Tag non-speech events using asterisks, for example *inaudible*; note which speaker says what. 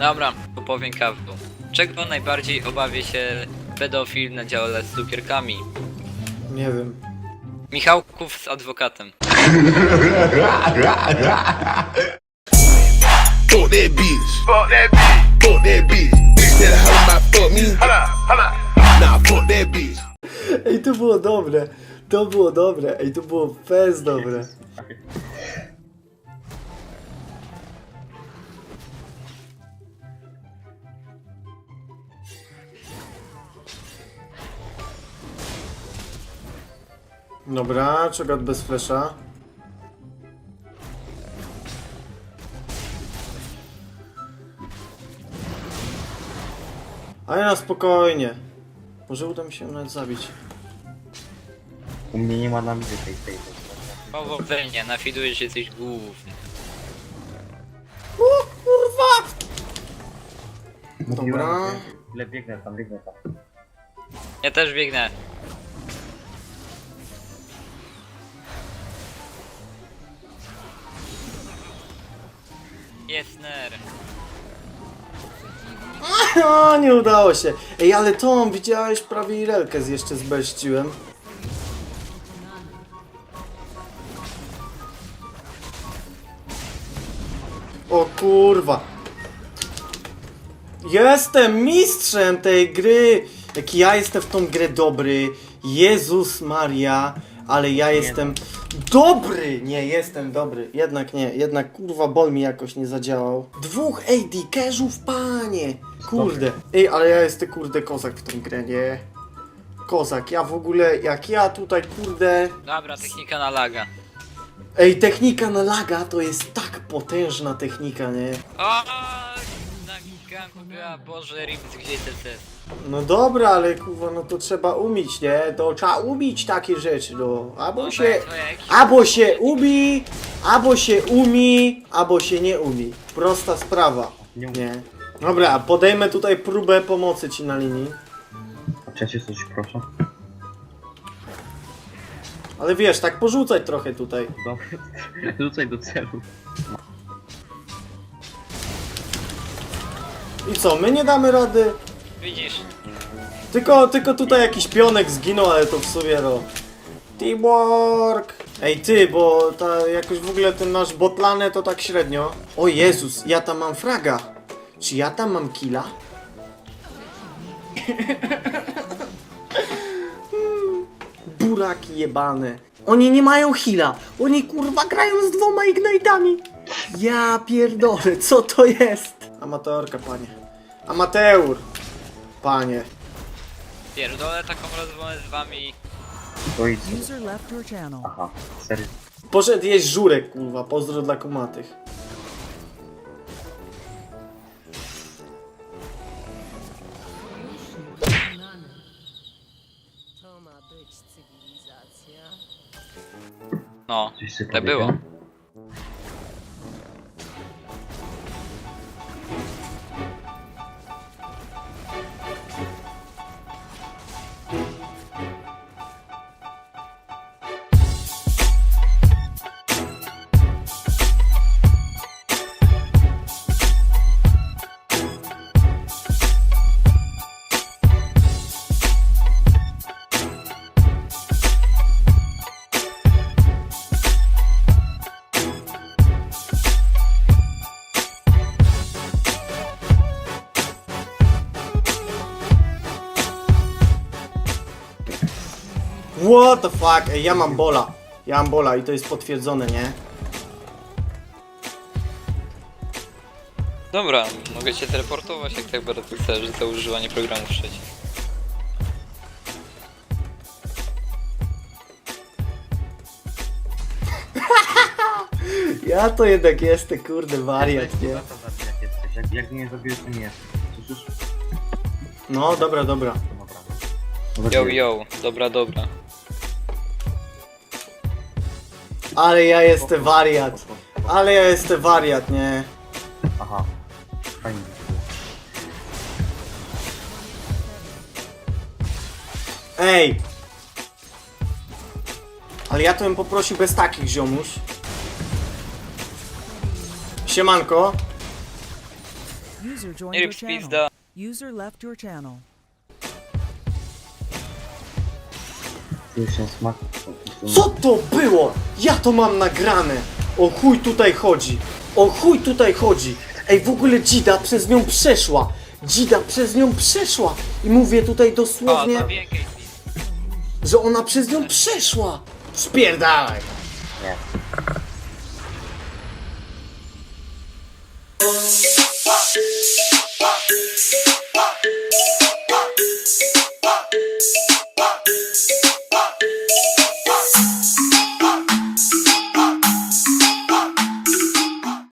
Speaker 1: Dobra, powiem kawką. Czego najbardziej obawia się pedofil na dziale z cukierkami?
Speaker 2: Nie wiem.
Speaker 1: Michałków z adwokatem.
Speaker 3: Fuck that bitch. Fuck that bitch. Fuck that bitch. Bitch that holler my fuck me. Holla, holla. Nah, fuck that bitch.
Speaker 2: Ej, to było dobre. To było dobre. Ej, to było fez dobre. Dobra, czegot bez flesza. Ale na spokojnie. Może uda mi się nawet zabić.
Speaker 4: U mnie nie ma na mnie tej tej.
Speaker 1: Powodzenia, nafidujesz, jesteś główny.
Speaker 2: O kurwa! Dobra.
Speaker 4: Le biegnę tam, biegnę tam.
Speaker 1: Ja też biegnę. Jest ner. *laughs*
Speaker 2: O, nie udało się. Ej, ale Tom, widziałeś prawie Irelkę z jeszcze zbeściłem. O kurwa. Jestem mistrzem tej gry. Jak ja jestem w tą grę dobry. Jezus Maria. Ale ja jestem dobry. Nie, jestem dobry. Jednak nie. Jednak kurwa bol mi jakoś nie zadziałał. Dwóch AD care'ów, panie. Kurde. Ej, ale ja jestem kurde kozak w tą grę, nie? Kozak, ja w ogóle, jak ja tutaj kurde...
Speaker 1: Dobra, technika na laga.
Speaker 2: Ej, technika na laga to jest tak potężna technika, nie?
Speaker 1: O, była, Boże, Rips, gdzie ten set?
Speaker 2: No dobra, ale kurwa, no to trzeba umieć, nie? To trzeba umieć takie rzeczy, no. Albo się... Albo się umi, albo się umi, albo się nie umi. Prosta sprawa.
Speaker 4: Nie.
Speaker 2: Dobra, podejmę tutaj próbę pomocy ci na linii.
Speaker 4: A cię coś proszę?
Speaker 2: Ale wiesz, tak porzucać trochę tutaj.
Speaker 4: Dobra. *laughs* Rzucaj do celu.
Speaker 2: I co, my nie damy rady?
Speaker 1: Widzisz,
Speaker 2: Tylko, tylko tutaj jakiś pionek zginął, ale to w sumie no. Teamwork! Ej ty, bo ta jakoś w ogóle ten nasz botlane to tak średnio. O Jezus, ja tam mam fraga. Czy ja tam mam killa? *laughs* Buraki jebane. Oni nie mają heala. Oni kurwa grają z dwoma ignite'ami. Ja pierdolę, co to jest? Amatorka, panie. Amateur. Panie.
Speaker 1: pierdolę taką rozmowę z wami.
Speaker 4: To idź.
Speaker 5: User left your channel.
Speaker 4: Aha, serio.
Speaker 2: Poszedł jeść żurek, kurwa, pozdro dla kumatych.
Speaker 6: To ma być cywilizacja.
Speaker 1: No,
Speaker 4: Coś
Speaker 1: tak było.
Speaker 4: powiedział?
Speaker 2: What the fuck? Ej, ja mam bola. Ja mam bola i to jest potwierdzone, nie?
Speaker 1: Dobra, mogę cię teleportować jak tak bardzo chcesz za używanie programów trzecich. *laughs*
Speaker 2: Ja to jednak jestem, kurde, wariat, nie?
Speaker 4: Jak, jak nie zabijesz, to nie?
Speaker 2: No, dobra, dobra.
Speaker 4: To dobra.
Speaker 1: Yo, yo, dobra, dobra.
Speaker 2: Ale ja jestem wariat. Ale ja jestem wariat, nie?
Speaker 4: Aha. Fajnie.
Speaker 2: Ej! Ale ja to bym poprosił bez takich, ziomuś. Siemanko.
Speaker 5: User joined
Speaker 1: Nie
Speaker 5: your
Speaker 1: rób
Speaker 5: channel.
Speaker 1: pizda.
Speaker 5: User left your channel.
Speaker 4: Już się smak.
Speaker 2: Co to było? Ja to mam nagrane. O chuj tutaj chodzi. O chuj tutaj chodzi. Ej, w ogóle Dzida przez nią przeszła. Dzida przez nią przeszła. I mówię tutaj dosłownie, że ona przez nią przeszła. Spierdalaj.
Speaker 4: Nie.